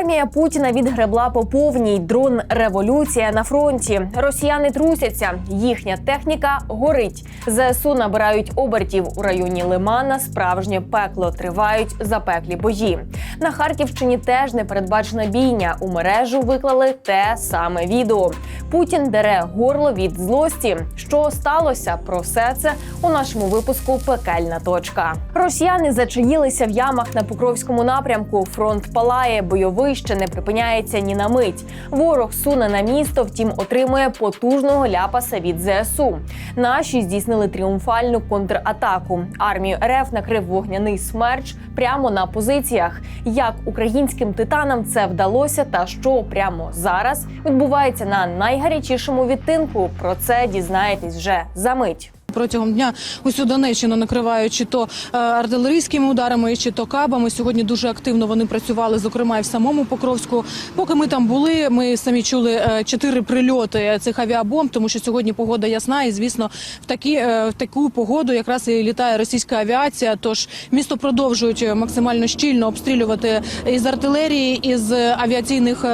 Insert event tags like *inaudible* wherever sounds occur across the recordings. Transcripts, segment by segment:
Армія Путіна відгребла по повній дрон революція на фронті. Росіяни трусяться, їхня техніка горить. ЗСУ набирають обертів у районі Лимана. Справжнє пекло тривають запеклі бої. На Харківщині теж непередбачена бійня. У мережу виклали те саме відео. Путін дере горло від злості. Що сталося? Про все це у нашому випуску Пекельна точка. Росіяни зачаїлися в ямах на Покровському напрямку. Фронт палає, бойовий ще не припиняється ні на мить. Ворог суне на місто, втім отримує потужного ляпаса від ЗСУ. Наші здійснили тріумфальну контратаку. Армію РФ накрив вогняний смерч прямо на позиціях. Як українським титанам це вдалося, та що прямо зараз відбувається на найгарячішому відтинку. Про це дізнаєтесь вже за мить. Протягом дня усю Донеччину накривають чи то е, артилерійськими ударами, чи то кабами. Сьогодні дуже активно вони працювали, зокрема і в самому Покровську. Поки ми там були, ми самі чули е, чотири прильоти цих авіабомб, тому що сьогодні погода ясна, і звісно, в такі е, в таку погоду якраз і літає російська авіація. Тож місто продовжують максимально щільно обстрілювати із артилерії, із авіаційних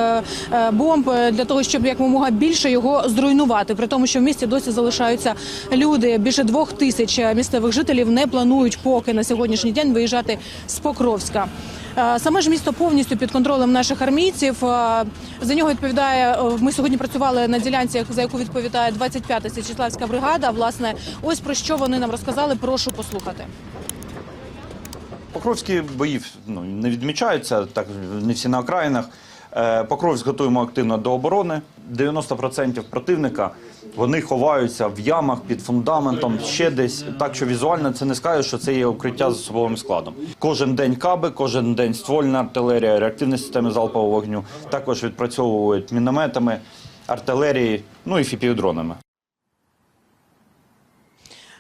бомб для того, щоб якомога більше його зруйнувати. При тому, що в місті досі залишаються люди. Більше двох тисяч місцевих жителів не планують поки на сьогоднішній день виїжджати з Покровська. Е, Саме ж місто повністю під контролем наших армійців. Е, За нього відповідає. е, Ми сьогодні працювали на ділянці, за яку відповідає 25-та Січеславська бригада. Власне, ось про що вони нам розказали. Прошу послухати. Покровські бої ну, не відмічаються, так не всі на окраїнах. Е, Покровськ готуємо активно до оборони. 90% противника вони ховаються в ямах під фундаментом, ще десь. Так що візуально це не скаже, що це є укриття з особовим складом. Кожен день каби, кожен день ствольна артилерія, реактивні системи залпового вогню. Також відпрацьовують мінометами, артилерії, ну і фіпівдронами.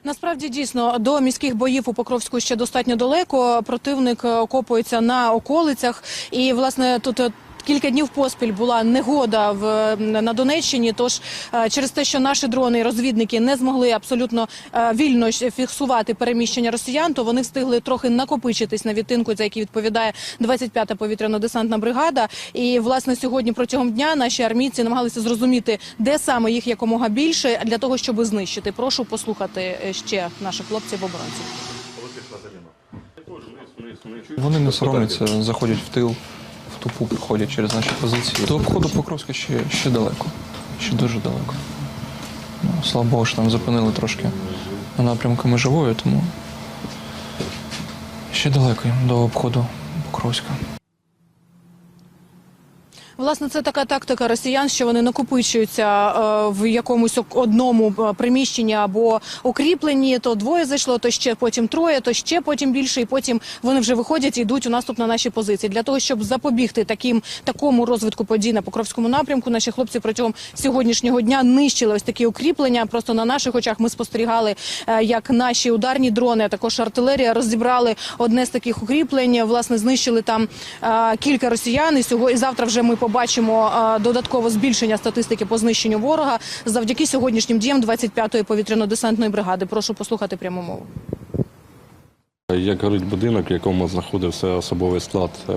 Насправді дійсно до міських боїв у Покровську ще достатньо далеко. Противник е, окопується на околицях, і власне тут. Кілька днів поспіль була негода в на Донеччині. Тож е, через те, що наші дрони і розвідники не змогли абсолютно е, вільно фіксувати переміщення росіян, то вони встигли трохи накопичитись на відтинку, за який відповідає 25-та повітряно-десантна бригада. І власне сьогодні протягом дня наші армійці намагалися зрозуміти, де саме їх якомога більше для того, щоб знищити. Прошу послухати е, ще наших хлопців оборонців. Вони не соромляться, заходять в тил, тупу приходять через наші позиції. До обходу Покровська ще, ще далеко. Ще дуже далеко. Ну, слава Богу, що там зупинили трошки на напрямку межової, тому ще далеко до обходу Покровська. Власне, це така тактика росіян, що вони накопичуються е, в якомусь одному е, приміщенні або укріпленні. То двоє зайшло, то ще потім троє, то ще потім більше, і потім вони вже виходять і йдуть у наступ на наші позиції. Для того щоб запобігти таким такому розвитку подій на покровському напрямку, наші хлопці протягом сьогоднішнього дня нищили ось такі укріплення. Просто на наших очах ми спостерігали, е, як наші ударні дрони, а також артилерія розібрали одне з таких укріплень. Власне, знищили там кілька росіян. І завтра вже ми побачимо е, додатково збільшення статистики по знищенню ворога завдяки сьогоднішнім діям 25-ї повітряно-десантної бригади. Прошу послухати пряму мову. Як горить будинок, в якому знаходився особовий склад е,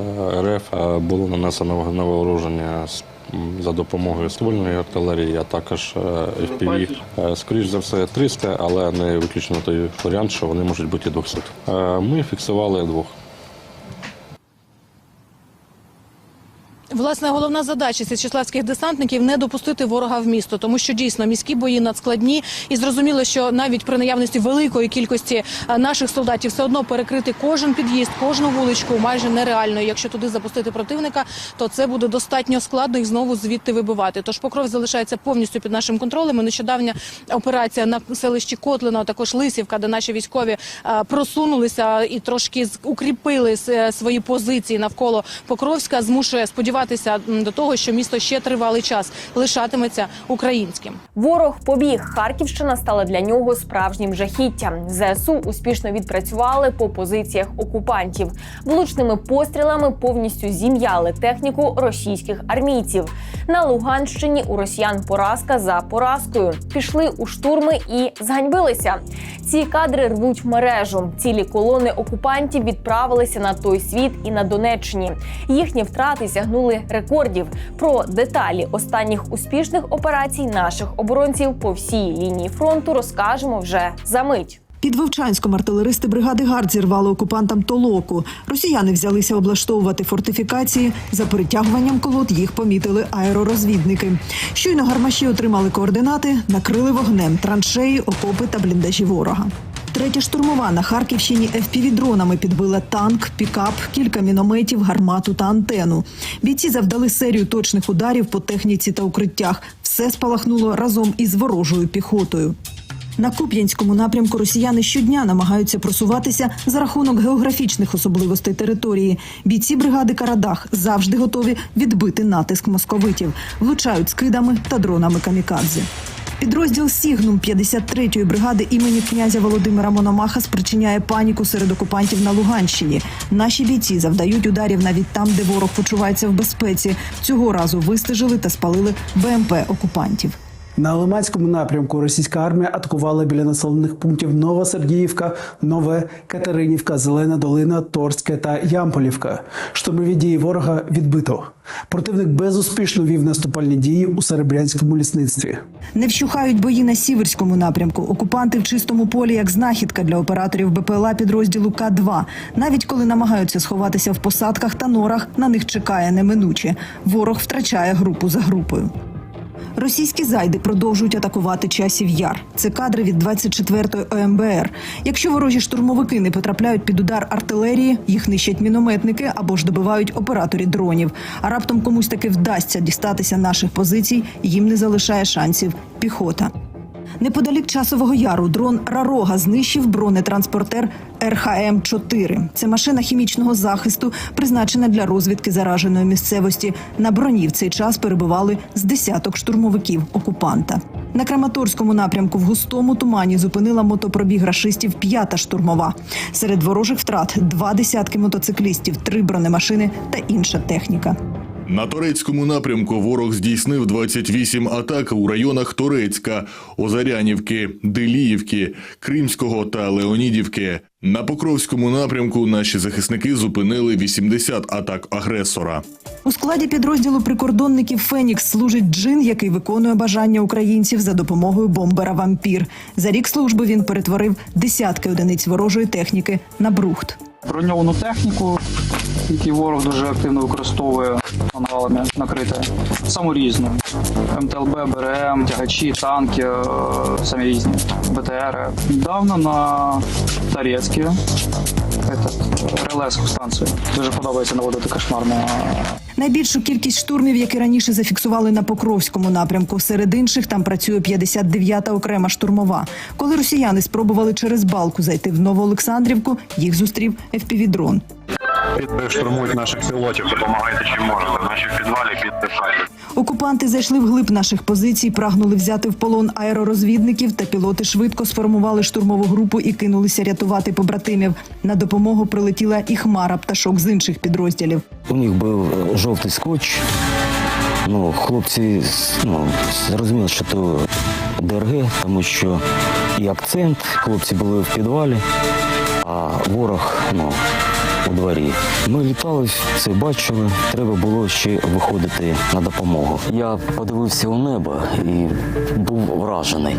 РФ, е, було нанесено вогневе оруження з- м, за допомогою ствольної артилерії, а також FPV. Е, Скоріш за все 300, але не виключено той варіант, що вони можуть бути і 200. Е, Ми фіксували двох. Власне, головна задача січеславських десантників не допустити ворога в місто, тому що дійсно міські бої надскладні, і зрозуміло, що навіть при наявності великої кількості е, наших солдатів все одно перекрити кожен під'їзд, кожну вуличку майже нереально. І Якщо туди запустити противника, то це буде достатньо складно і знову звідти вибивати. Тож покров залишається повністю під нашим контролем. І нещодавня операція на селищі Котлино, а також Лисівка, де наші військові е, просунулися і трошки укріпили е, свої позиції навколо Покровська, змушує сподіватися м, до того, що місто ще тривалий час лишатиметься українським. Ворог побіг. Харківщина стала для нього справжнім жахіттям. ЗСУ успішно відпрацювали по позиціях окупантів. Влучними пострілами повністю зім'яли техніку російських армійців. На Луганщині у росіян поразка за поразкою. Пішли у штурми і зганьбилися. Ці кадри рвуть в мережу. Цілі колони окупантів відправилися на той світ і на Донеччині. Їхні втрати сягнули досягнули рекордів. Про деталі останніх успішних операцій наших оборонців по всій лінії фронту розкажемо вже за мить. Під Вовчанськом артилеристи бригади ГАРД зірвали окупантам толоку. Росіяни взялися облаштовувати фортифікації. За перетягуванням колод їх помітили аеророзвідники. Щойно гармаші отримали координати, накрили вогнем траншеї, окопи та бліндажі ворога. Третя штурмова на Харківщині FPV-дронами підбила танк, пікап, кілька мінометів, гармату та антену. Бійці завдали серію точних ударів по техніці та укриттях. Все спалахнуло разом із ворожою піхотою. На Куп'янському напрямку росіяни щодня намагаються просуватися за рахунок географічних особливостей території. Бійці бригади Карадах завжди готові відбити натиск московитів, влучають скидами та дронами камікадзе. Підрозділ Сігнум 53-ї бригади імені князя Володимира Мономаха спричиняє паніку серед окупантів на Луганщині. Наші бійці завдають ударів навіть там, де ворог почувається в безпеці. Цього разу вистежили та спалили БМП окупантів. На Лиманському напрямку російська армія атакувала біля населених пунктів Новосергіївка, Нове, Катеринівка, Зелена Долина, Торське та Ямполівка. Штурмові дії ворога відбито. Противник безуспішно вів наступальні дії у Серебрянському лісництві. Не вщухають бої на сіверському напрямку. Окупанти в чистому полі як знахідка для операторів БПЛА підрозділу К-2. Навіть коли намагаються сховатися в посадках та норах, на них чекає неминуче. Ворог втрачає групу за групою. Російські зайди продовжують атакувати часів яр. Це кадри від 24-ї ОМБР. Якщо ворожі штурмовики не потрапляють під удар артилерії, їх нищать мінометники або ж добивають операторі дронів. А раптом комусь таки вдасться дістатися наших позицій, їм не залишає шансів піхота. Неподалік часового яру дрон Рарога знищив бронетранспортер РХМ-4. Це машина хімічного захисту, призначена для розвідки зараженої місцевості. На броні в цей час перебували з десяток штурмовиків окупанта. На Краматорському напрямку в густому тумані зупинила мотопробіг рашистів п'ята штурмова. Серед ворожих втрат два десятки мотоциклістів, три бронемашини та інша техніка. На турецькому напрямку ворог здійснив 28 атак у районах Турецька, Озарянівки, Деліївки, Кримського та Леонідівки. На Покровському напрямку наші захисники зупинили 80 атак агресора. У складі підрозділу прикордонників Фенікс служить джин, який виконує бажання українців за допомогою бомбера Вампір. За рік служби він перетворив десятки одиниць ворожої техніки на брухт. броньовану техніку, яку ворог дуже активно використовує мангалами накрите. Саму різну. МТЛБ, БРМ, тягачі, танки, е, самі різні, БТР. Давно на Тарецькі, релеску станцію. Дуже подобається наводити кошмар на Найбільшу кількість штурмів, які раніше зафіксували на Покровському напрямку. Серед інших там працює 59-та окрема штурмова. Коли росіяни спробували через балку зайти в Новоолександрівку, їх зустрів FPV-дрон. штурмують наших пілотів, допомагайте чим можете. Наші в підвалі піддихайте. Окупанти зайшли в глиб наших позицій, прагнули взяти в полон аеророзвідників, та пілоти швидко сформували штурмову групу і кинулися рятувати побратимів. На допомогу прилетіла і хмара пташок з інших підрозділів. У них був е, жовтий скотч. Ну, хлопці ну, зрозуміли, що то ДРГ, тому що і акцент, хлопці були в підвалі, а ворог ну, у дворі. Ми літали, це бачили, треба було ще виходити на допомогу. Я подивився у небо і був вражений.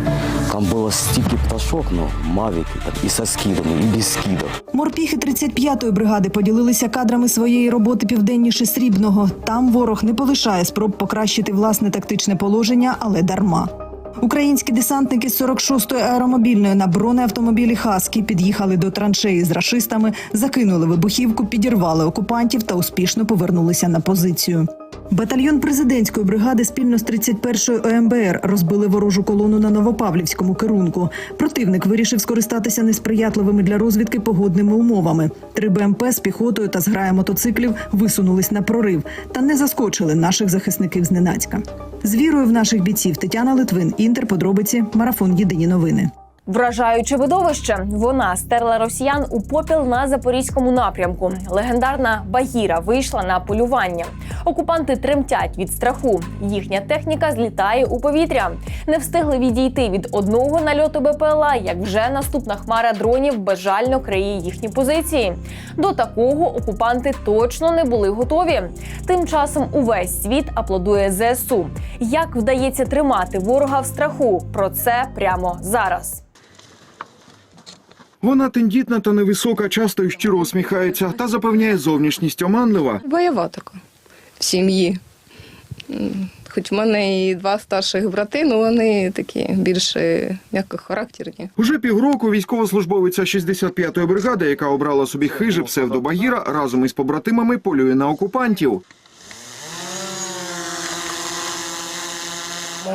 Там було стільки пташок, ну, мавіки, і со скидами, і без скидів. Морпіхи 35-ї бригади поділилися кадрами своєї роботи південніше Срібного. Там ворог не полишає спроб покращити власне тактичне положення, але дарма. Українські десантники з 46-ї аеромобільної на бронеавтомобілі Хаскі під'їхали до траншеї з рашистами, закинули вибухівку, підірвали окупантів та успішно повернулися на позицію. Батальйон президентської бригади спільно з 31-ї ОМБР розбили ворожу колону на Новопавлівському керунку. Противник вирішив скористатися несприятливими для розвідки погодними умовами. Три БМП з піхотою та зграя мотоциклів висунулись на прорив та не заскочили наших захисників зненацька. З вірою в наших бійців Тетяна Литвин, Інтер, подробиці, марафон Єдині новини. Вражаюче видовище. Вона стерла росіян у попіл на запорізькому напрямку. Легендарна Багіра вийшла на полювання. Окупанти тремтять від страху. Їхня техніка злітає у повітря. Не встигли відійти від одного нальоту БПЛА, як вже наступна хмара дронів безжально криє їхні позиції. До такого окупанти точно не були готові. Тим часом увесь світ аплодує ЗСУ. Як вдається тримати ворога в страху? Про це прямо зараз. Вона тендітна та невисока, часто і щиро усміхається та запевняє зовнішність оманлива. Бойова така в сім'ї. Хоч в мене і два старших брати, але вони такі більш е, м'якохарактерні. Уже півроку військовослужбовиця 65-ї бригади, яка обрала собі хиже псевдо Багіра, разом із побратимами полює на окупантів.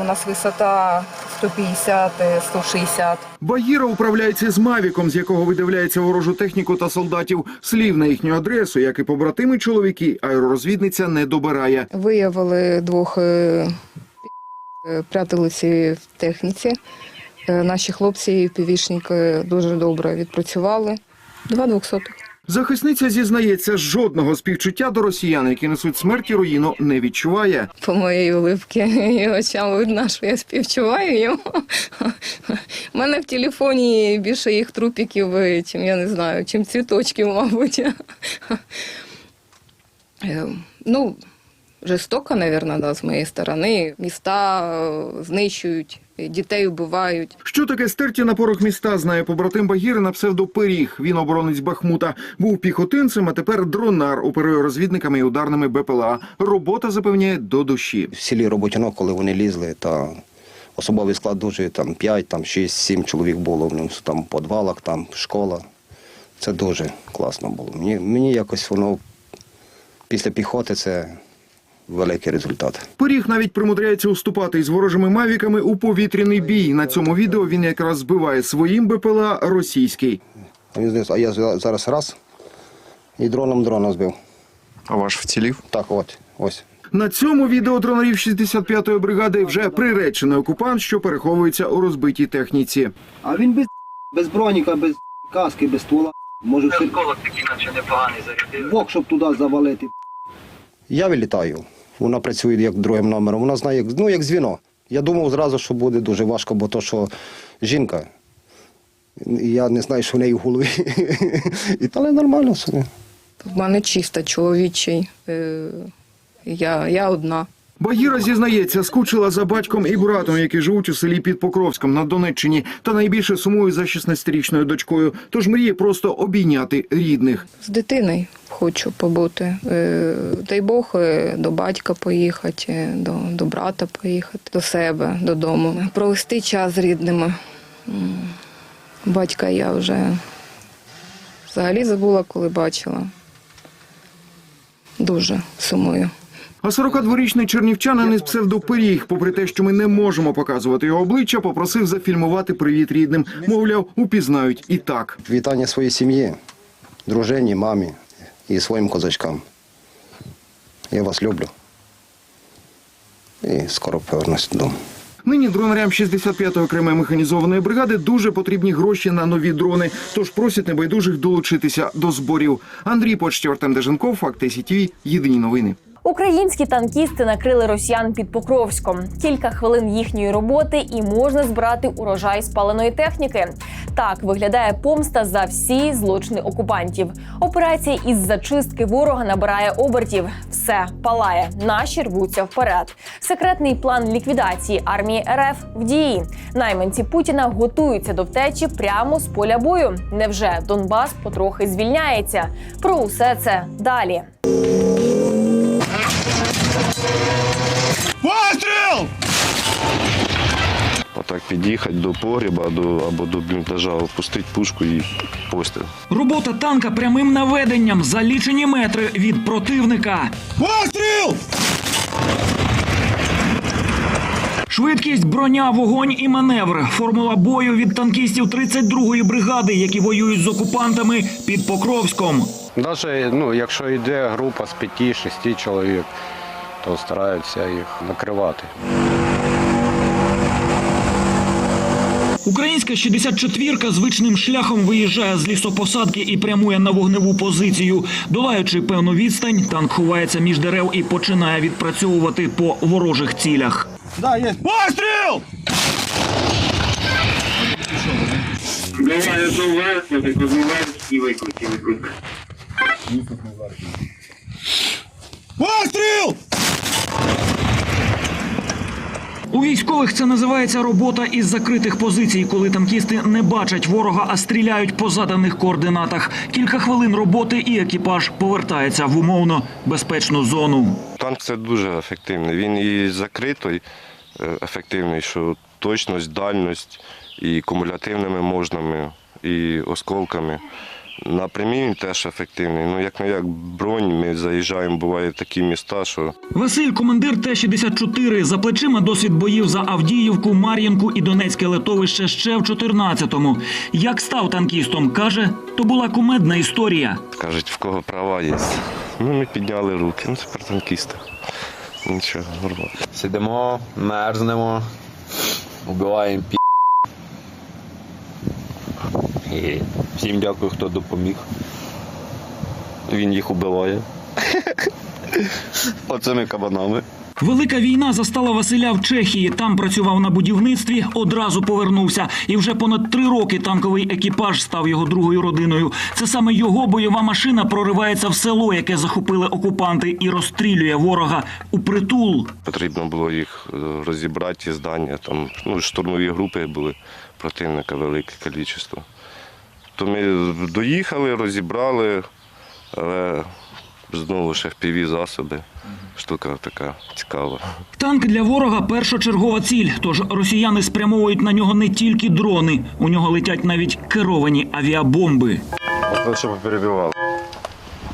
У нас висота 150-160. Багіра управляється з мавіком, з якого видивляється ворожу техніку та солдатів. Слів на їхню адресу, як і побратими чоловіки, аеророзвідниця не добирає. Виявили двох е, е, в техніці. Е, Наші хлопці і півішники дуже добре відпрацювали. Два двохсотих. Захисниця зізнається, жодного співчуття до росіян, які несуть смерть і руїну, не відчуває. По моїй уливці і очам видно, що я співчуваю йому. У мене в телефоні більше їх трупіків, чим я не знаю, чим цвіточків, мабуть. Е, Ну, жорстоко, мабуть, да, з моєї сторони. Міста е, знищують, дітей вбивають. Що таке стерті на порох міста, знає побратим Багіри на псевдо Пиріг. Він оборонець Бахмута. Був піхотинцем, а тепер дронар оперує розвідниками і ударними БПЛА. Робота запевняє до душі. в селі Роботяно, коли вони лізли, та особовий склад дуже там 5, там 6, 7 чоловік було в ньому, там в подвалах, там школа. Це дуже класно було. Мені, мені якось воно після піхоти це великий результат. Пиріг навіть примудряється уступати із ворожими мавіками у повітряний бій. На цьому відео він якраз збиває своїм БПЛА російський. А я за- зараз раз і дроном дрона збив. А ваш вцілів? Так, от, ось. На цьому відео дронарів 65-ї бригади вже приречений окупант, що переховується у розбитій техніці. А він без, без броніка, без каски, без ствола. Може все... Бог, щоб туди завалити. Я вилітаю. Вона працює як другим номером. Вона знає, ну, як звіно. Я думав зразу, що буде дуже важко, бо то, що жінка. Я не знаю, що в неї в голові. *laughs* І але нормально собі. В мене чисто чоловічий. е, Я, я одна. Багіра зізнається, скучила за батьком і братом, які живуть у селі під Покровськом на Донеччині, та найбільше сумує за 16-річною дочкою. Тож мріє просто обійняти рідних. З дитиною хочу побути. Е, Дай Бог е, до батька поїхати, е, до, до брата поїхати, до себе, додому. Провести час з рідними. Батька я вже взагалі забула, коли бачила. Дуже сумую. А 42-річний чернівчанин із псевдопиріг, попри те, що ми не можемо показувати його обличчя, попросив зафільмувати привіт рідним. Мовляв, упізнають і так. Вітання своїй сім'ї, дружині, мамі і своїм козачкам. Я вас люблю. І скоро повернусь додому. Нині дронарям 65-ї окремої механізованої бригади дуже потрібні гроші на нові дрони. Тож просять небайдужих долучитися до зборів. Андрій Почтєв, Артем Деженков, Факти СІТВ, Єдині новини. Українські танкісти накрили росіян під Покровськом. Кілька хвилин їхньої роботи і можна збирати урожай спаленої техніки. Так виглядає помста за всі злочини окупантів. Операція із зачистки ворога набирає обертів. Все палає. Наші рвуться вперед. Секретний план ліквідації армії РФ в дії. Найманці Путіна готуються до втечі прямо з поля бою. Невже Донбас потрохи звільняється? Про усе це далі. Отак під'їхати до погріба до, або до бліндажа, опустити пушку і постріл. Робота танка прямим наведенням за лічені метри від противника. Постріл! Швидкість, броня, вогонь і маневр. Формула бою від танкістів 32-ї бригади, які воюють з окупантами під Покровськом. Навіть ну, якщо йде група з 5-6 чоловік, то стараються їх накривати. Українська 64-ка звичним шляхом виїжджає з лісопосадки і прямує на вогневу позицію. Долаючи певну відстань, танк ховається між дерев і починає відпрацьовувати по ворожих цілях. Да, є. Постріл! Давай, У військових це називається робота із закритих позицій, коли танкісти не бачать ворога, а стріляють по заданих координатах. Кілька хвилин роботи і екіпаж повертається в умовно безпечну зону. Танк це дуже ефективний. Він і закритий е, ефективний, що точність, дальність і кумулятивними можнами, і осколками. На прямій він теж ефективний. Ну як не як бронь, ми заїжджаємо, буває в такі міста, що Василь, командир Т-64, за плечима досвід боїв за Авдіївку, Мар'їнку і Донецьке литовище ще в 14-му. Як став танкістом, каже, то була кумедна історія. кажуть, в кого права є. Ну, ми підняли руки, ну тепер танкісти. Нічого, нормально. Сидимо, мерзнемо, вбиваємо пі. І всім дякую, хто допоміг. Він їх убиває. *laughs* Оцими кабанами. Велика війна застала Василя в Чехії. Там працював на будівництві, одразу повернувся. І вже понад три роки танковий екіпаж став його другою родиною. Це саме його бойова машина проривається в село, яке захопили окупанти, і розстрілює ворога у притул. Потрібно було їх е, розібрати, ті здання. Там ну, штурмові групи були противника велике кількість. То ми доїхали, розібрали, але знову ж FPV засоби. Штука така цікава. Танк для ворога першочергова ціль. Тож росіяни спрямовують на нього не тільки дрони, у нього летять навіть керовані авіабомби. Вот чтобы перебивал.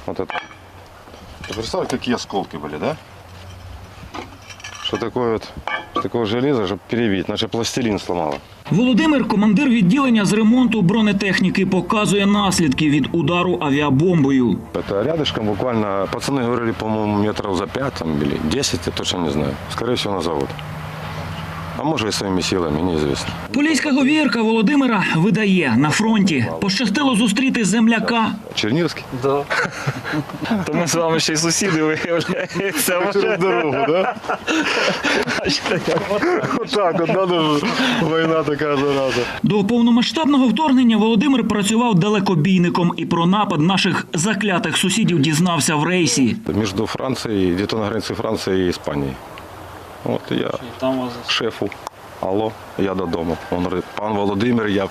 Вот это. Ты представь, какие осколки были, да? Что такое вот, такое железо, чтобы перебить, наче пластилин сломало. Володимир, командир відділення з ремонту бронетехніки, показує наслідки від удару авіабомбою. Это рядышком буквально, пацаны говорили, по-моему, метров за 5 там, или 10, я точно не знаю. Скорее всего, на завод. А може і своїми силами, неізвісно. Поліська говірка Володимира видає на фронті. Пощастило зустріти земляка. Чернігівський? Да. *laughs* То ми з вами ще й сусіди виявляється. Через дорогу, да? Отак, от війна така зараза. До повномасштабного вторгнення Володимир працював далекобійником і про напад наших заклятих сусідів дізнався в рейсі. Між Францією, где-то на границі Франції і Іспанії. От я шефу. Алло, я додому. Він говорить, пан Володимир, я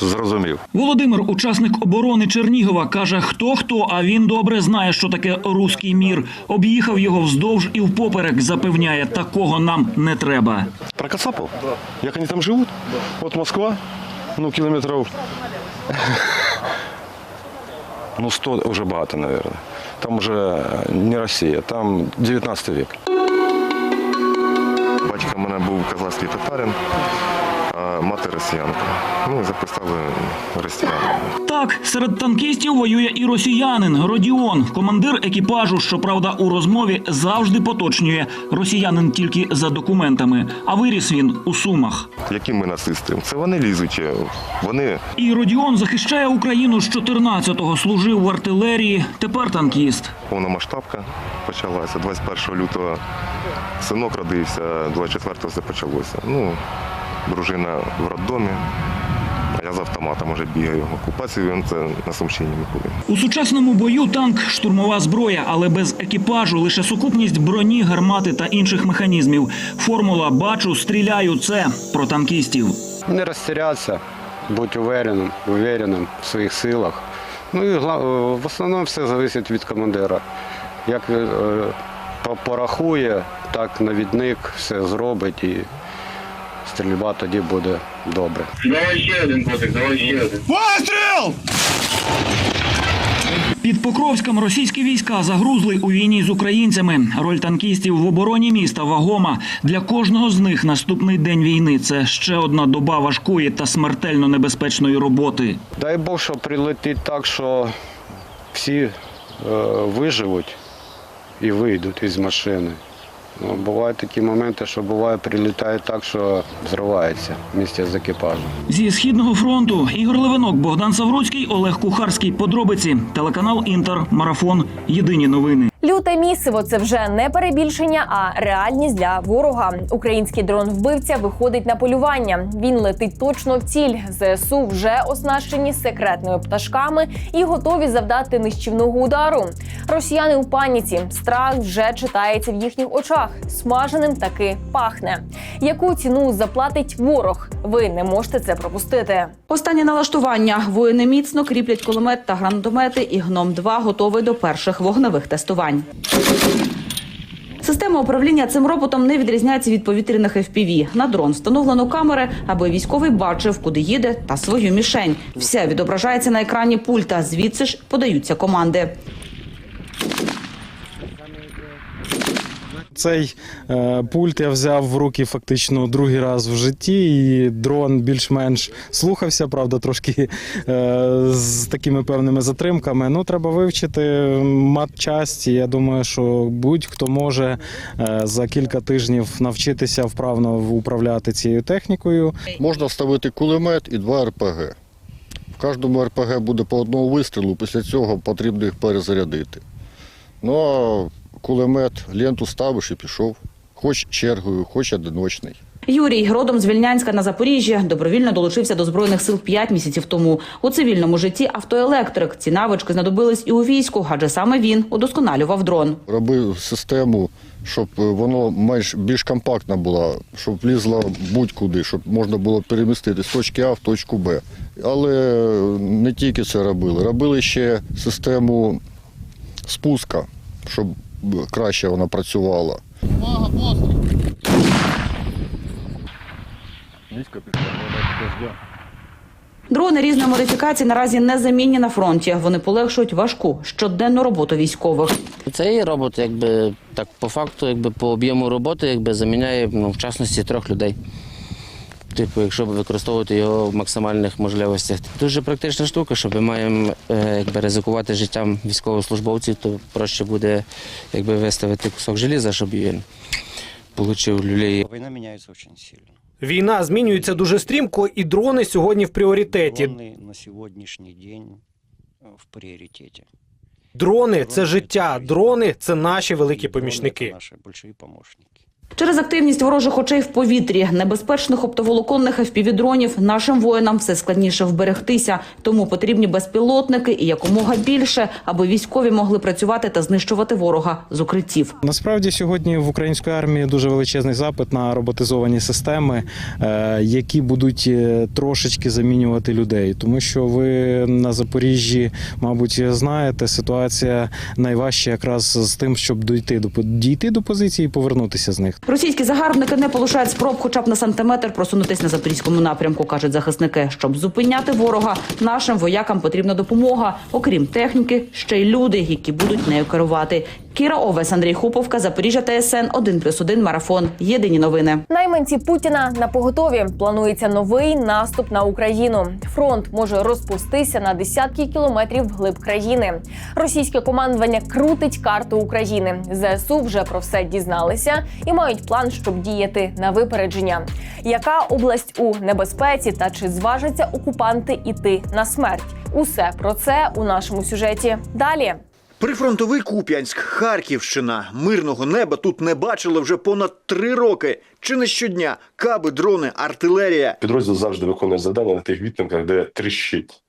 зрозумів. Володимир, учасник оборони Чернігова, каже, хто хто, а він добре знає, що таке руський мір. Об'їхав його вздовж і впоперек. Запевняє, такого нам не треба. Про Кацапов? Як вони там живуть? От Москва, ну кілометрів. Ну, 100 вже багато, мабуть. Там вже не Росія, там 19 вік. Батько в мене був казахський татарин, а мати росіянка. Ну, і записали росіян. Так, серед танкістів воює і росіянин Родіон, командир екіпажу. Щоправда, у розмові завжди поточнює росіянин тільки за документами. А виріс він у сумах. Які ми нацисти? Це вони лізучі. Вони І Родіон захищає Україну з 14-го, служив в артилерії. Тепер танкіст. повномасштабка почалася. 21 лютого синок родився, 24-го все почалося. Ну, дружина в роддомі, а я з автоматом вже бігаю. Окупацію він це на Сумщині ми були. У сучасному бою танк штурмова зброя, але без екіпажу лише сукупність броні, гармати та інших механізмів. Формула бачу, стріляю. Це про танкістів. Не розтірятися, бути увереним, увереним в своїх силах. Ну і в основному все залежить від командира. Як е, порахує, так навідник все зробить і стрільба тоді буде добре. Давай ще один котик, давай ще один. Постріл! Під Покровськом російські війська загрузли у війні з українцями. Роль танкістів в обороні міста вагома. Для кожного з них наступний день війни це ще одна доба важкої та смертельно небезпечної роботи. Дай Бог, що прилетить так, що всі е, виживуть і вийдуть із машини. Ну, бувають такі моменти, що буває прилітає так, що зривається місце з екіпажем. Зі східного фронту Ігор Левинок, Богдан Савруцький, Олег Кухарський. Подробиці телеканал Інтер. Марафон. Єдині новини. Люте місиво це вже не перебільшення, а реальність для ворога. Український дрон-вбивця виходить на полювання. Він летить точно в ціль. ЗСУ вже оснащені секретними пташками і готові завдати нищівного удару. Росіяни у паніці. Страх вже читається в їхніх очах. Смаженим таки пахне. Яку ціну заплатить ворог? Ви не можете це пропустити. Останнє налаштування. Воїни міцно кріплять кулемет та гранатомети, і гном 2 готовий до перших вогневих тестувань. Система управління цим роботом не відрізняється від повітряних FPV. На дрон встановлено камери, аби військовий бачив, куди їде, та свою мішень. Все відображається на екрані пульта. Звідси ж подаються команди. Цей е, пульт я взяв в руки фактично другий раз в житті, і дрон більш-менш слухався, правда, трошки е, з такими певними затримками. Ну, треба вивчити матчасті. Я думаю, що будь-хто може е, за кілька тижнів навчитися вправно управляти цією технікою. Можна вставити кулемет і два РПГ. В кожному РПГ буде по одному вистрілу, після цього потрібно їх перезарядити. Ну кулемет ленту ставиш і пішов. Хоч чергою, хоч одиночний. Юрій родом з Вільнянська на Запоріжжі добровільно долучився до збройних сил 5 місяців тому. У цивільному житті автоелектрик. Ці навички знадобились і у війську, адже саме він удосконалював дрон. Робив систему, щоб воно менш більш компактна була, щоб влізла будь-куди, щоб можна було перемістити з точки А в точку Б. Але не тільки це робили. Робили ще систему спуска, щоб краще вона працювала. Дрони різної модифікації наразі не замінні на фронті. Вони полегшують важку щоденну роботу військових. Цей робот, якби так по факту, якби по об'єму роботи, якби заміняє ну, в частності трьох людей. Типу, якщо використовувати його в максимальних можливостях. Дуже практична штука, що ми маємо е, якби, ризикувати життям військовослужбовців, то проще буде якби, виставити кусок желіза, щоб він отримав люлей. Війна міняється дуже сильно. Війна змінюється дуже стрімко, і дрони сьогодні в пріоритеті. Дрони на сьогоднішній день е, в пріоритеті. Дрони це життя. Дрони це наші великі помічники. Наші великі помощники. Через активність ворожих очей в повітрі, небезпечних оптоволоконних FPV-дронів нашим воїнам все складніше вберегтися. Тому потрібні безпілотники і якомога більше, аби військові могли працювати та знищувати ворога з укриттів. Насправді сьогодні в української армії дуже величезний запит на роботизовані системи, е, які будуть е, трошечки замінювати людей. Тому що ви на Запоріжжі, мабуть, знаєте, ситуація найважча якраз з тим, щоб дійти до дійти до позиції і повернутися з них. Російські загарбники не полишають спроб хоча б на сантиметр просунутись на запорізькому напрямку, кажуть захисники. Щоб зупиняти ворога, нашим воякам потрібна допомога. Окрім техніки, ще й люди, які будуть нею керувати. Кіра Овес, Андрій Хуповка, Запоріжжя ТСН 1+,1 Марафон. Єдині новини. Найманці Путіна на поготові планується новий наступ на Україну. Фронт може розпустися на десятки кілометрів вглиб країни. Російське командування крутить карту України. ЗСУ вже про все дізналися і мають план, щоб діяти на випередження. Яка область у небезпеці та чи зважаться окупанти іти на смерть? Усе про це у нашому сюжеті. Далі. Прифронтовий Куп'янськ, Харківщина. Мирного неба тут не бачили вже понад три роки. Чи не щодня каби, дрони, артилерія. Підрозділ завжди виконує завдання на тих відтинках, де тріщить.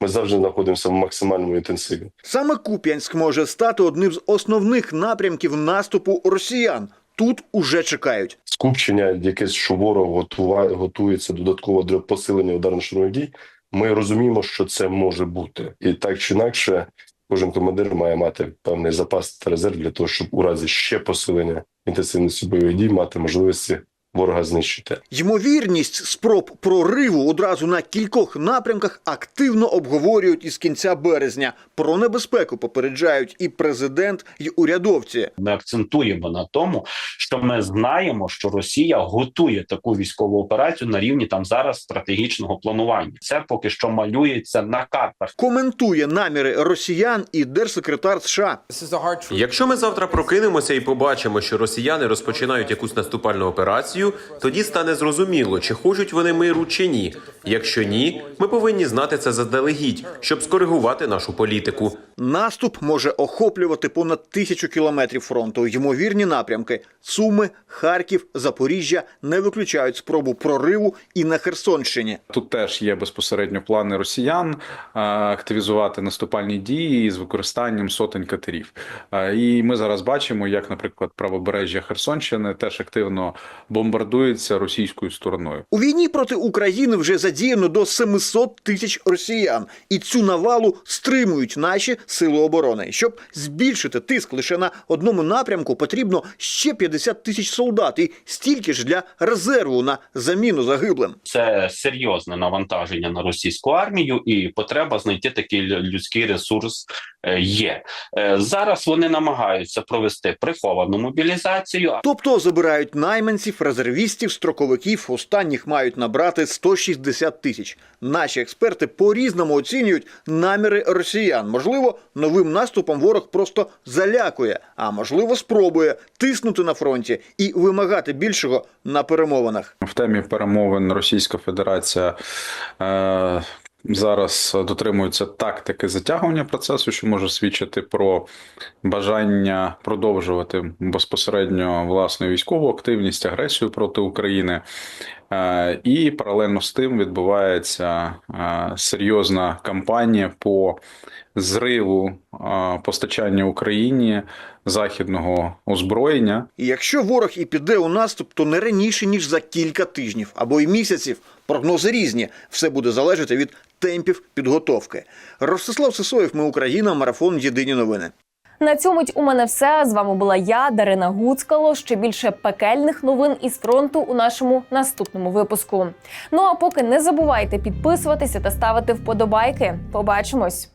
Ми завжди знаходимося в максимальному інтенсиві. Саме Куп'янськ може стати одним з основних напрямків наступу росіян. Тут уже чекають. Скупчення, що ворог готува- готується додатково для посилення ударно-штурмових дій. Ми розуміємо, що це може бути, і так чи інакше, кожен командир має мати певний запас та резерв для того, щоб у разі ще посилення інтенсивності бойових дій мати можливості ворога знищити. Ймовірність спроб прориву одразу на кількох напрямках активно обговорюють із кінця березня. Про небезпеку попереджають і президент, і урядовці. Ми акцентуємо на тому, що ми знаємо, що Росія готує таку військову операцію на рівні там зараз стратегічного планування. Це поки що малюється на картах. Коментує наміри росіян і держсекретар США. Якщо ми завтра прокинемося і побачимо, що росіяни розпочинають якусь наступальну операцію, тоді стане зрозуміло, чи хочуть вони миру чи ні. Якщо ні, ми повинні знати це заздалегідь, щоб скоригувати нашу політику. Наступ може охоплювати понад тисячу кілометрів фронту. Ймовірні напрямки Суми, Харків, Запоріжжя не виключають спробу прориву і на Херсонщині. Тут теж є безпосередньо плани росіян активізувати наступальні дії з використанням сотень катерів. І ми зараз бачимо, як, наприклад, правобережжя Херсонщини теж активно бомбардується російською стороною. У війні проти України вже задіяно до 700 тисяч росіян, і цю навалу стримують наші сили оборони. Щоб збільшити тиск лише на одному напрямку, потрібно ще 50 тисяч солдат і стільки ж для резерву на заміну загиблим. Це серйозне навантаження на російську армію, і потреба знайти такий людський ресурс е, є. Е, Зараз вони намагаються провести приховану мобілізацію. Тобто забирають найманців, резервістів, строковиків. Останніх мають набрати 160 тисяч. Наші експерти по-різному оцінюють наміри росіян. Можливо, новим наступом ворог просто залякує, а можливо, спробує тиснути на фронті і вимагати більшого на перемовинах. В темі перемовин Російська Федерація е, зараз дотримується тактики затягування процесу, що може свідчити про бажання продовжувати безпосередньо власну військову активність, агресію проти України. Е, І паралельно з тим відбувається е, серйозна кампанія по зриву е, постачання Україні західного озброєння. І якщо ворог і піде у наступ, то не раніше ніж за кілька тижнів або й місяців. Прогнози різні. Все буде залежати від темпів підготовки. Ростислав Сисоєв, ми Україна, марафон Єдині новини. На цьому у мене все. З вами була я, Дарина Гуцкало. Ще більше пекельних новин із фронту у нашому наступному випуску. Ну а поки не забувайте підписуватися та ставити вподобайки. Побачимось.